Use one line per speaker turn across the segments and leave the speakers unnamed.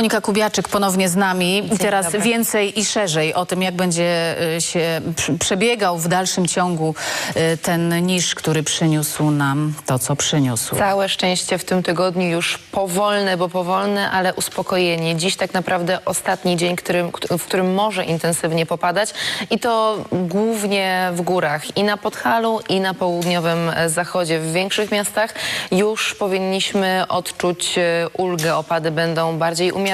Monika Kubiaczyk ponownie z nami. I teraz
dobry.
więcej i szerzej o tym, jak będzie y, się pr- przebiegał w dalszym ciągu y, ten niż, który przyniósł nam to, co przyniósł.
Całe szczęście w tym tygodniu już powolne, bo powolne, ale uspokojenie. Dziś tak naprawdę ostatni dzień, którym, w którym może intensywnie popadać i to głównie w górach i na Podhalu i na południowym e, zachodzie. W większych miastach już powinniśmy odczuć e, ulgę. Opady będą bardziej umiarkowane,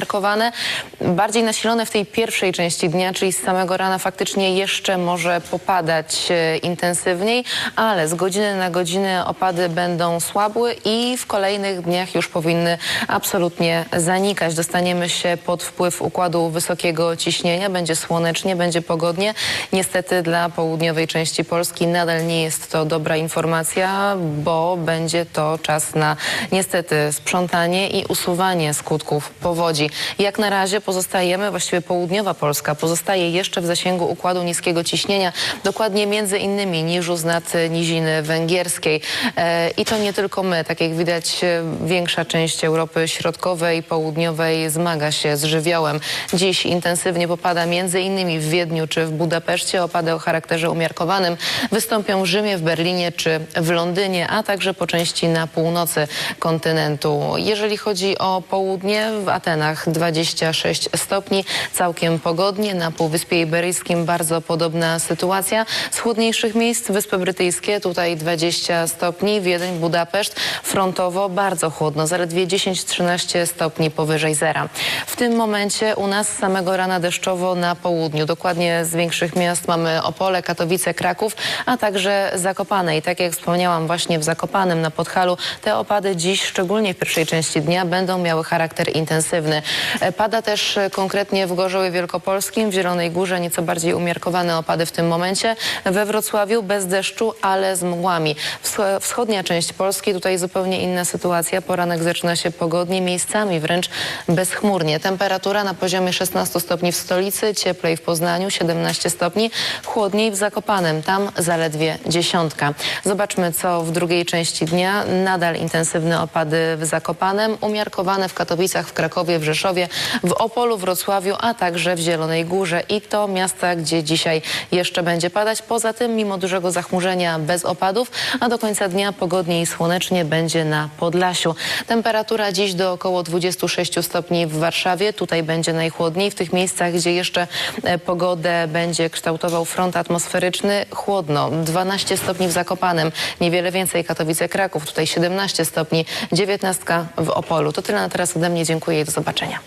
bardziej nasilone w tej pierwszej części dnia, czyli z samego rana faktycznie jeszcze może popadać e, intensywniej, ale z godziny na godzinę opady będą słabły i w kolejnych dniach już powinny absolutnie zanikać. Dostaniemy się pod wpływ układu wysokiego ciśnienia, będzie słonecznie, będzie pogodnie. Niestety dla południowej części Polski nadal nie jest to dobra informacja, bo będzie to czas na niestety sprzątanie i usuwanie skutków powodzi. Jak na razie pozostajemy, właściwie południowa Polska pozostaje jeszcze w zasięgu układu niskiego ciśnienia, dokładnie między innymi niżu z nad niziny węgierskiej. E, I to nie tylko my, tak jak widać e, większa część Europy Środkowej i Południowej zmaga się z żywiołem. Dziś intensywnie popada między innymi w Wiedniu czy w Budapeszcie. Opady o charakterze umiarkowanym wystąpią w Rzymie, w Berlinie czy w Londynie, a także po części na północy kontynentu. Jeżeli chodzi o południe, w Atenach 26 stopni, całkiem pogodnie. Na Półwyspie Iberyjskim bardzo podobna sytuacja. Z chłodniejszych miejsc Wyspy Brytyjskie, tutaj 20 stopni, Wiedeń, Budapeszt, frontowo bardzo chłodno, zaledwie 10-13 stopni powyżej zera. W tym momencie u nas samego rana deszczowo na południu. Dokładnie z większych miast mamy Opole, Katowice, Kraków, a także Zakopane. I tak jak wspomniałam właśnie w Zakopanem na Podhalu, te opady dziś, szczególnie w pierwszej części dnia, będą miały charakter intensywny. E, Pada też e, konkretnie w Gorzowie Wielkopolskim, w Zielonej Górze nieco bardziej umiarkowane opady w tym momencie. We Wrocławiu bez deszczu, ale z mgłami. Wsch- Wschodnia część Polski, tutaj zupełnie inna sytuacja. Poranek zaczyna się pogodnie, miejscami wręcz bezchmurnie. Temperatura na poziomie 16 stopni w stolicy, cieplej w Poznaniu, 17 stopni, chłodniej w Zakopanem, tam zaledwie dziesiątka. Zobaczmy, co w drugiej części dnia. Nadal intensywne opady w Zakopanem, umiarkowane w Katowicach, w Krakowie, w Rzeszowie, w Opolu, Wrocławiu, a także w Zielonej Górze. I to miasta, gdzie dzisiaj jeszcze będzie padać. Poza tym, mimo dużego zachmurzenia, bez opadów, a do końca dnia pogodnie i słonecznie będzie na Podlasiu. Temperatura dziś do około 26 stopni w Warszawie. Tutaj będzie najchłodniej. W tych miejscach, gdzie jeszcze e, pogodę będzie kształtował front atmosferyczny, chłodno. 12 stopni w Zakopanem, niewiele więcej Katowice, Kraków. Tutaj 17 stopni, 19 w Opolu. To tyle na teraz ode mnie. Dziękuję i do zobaczenia.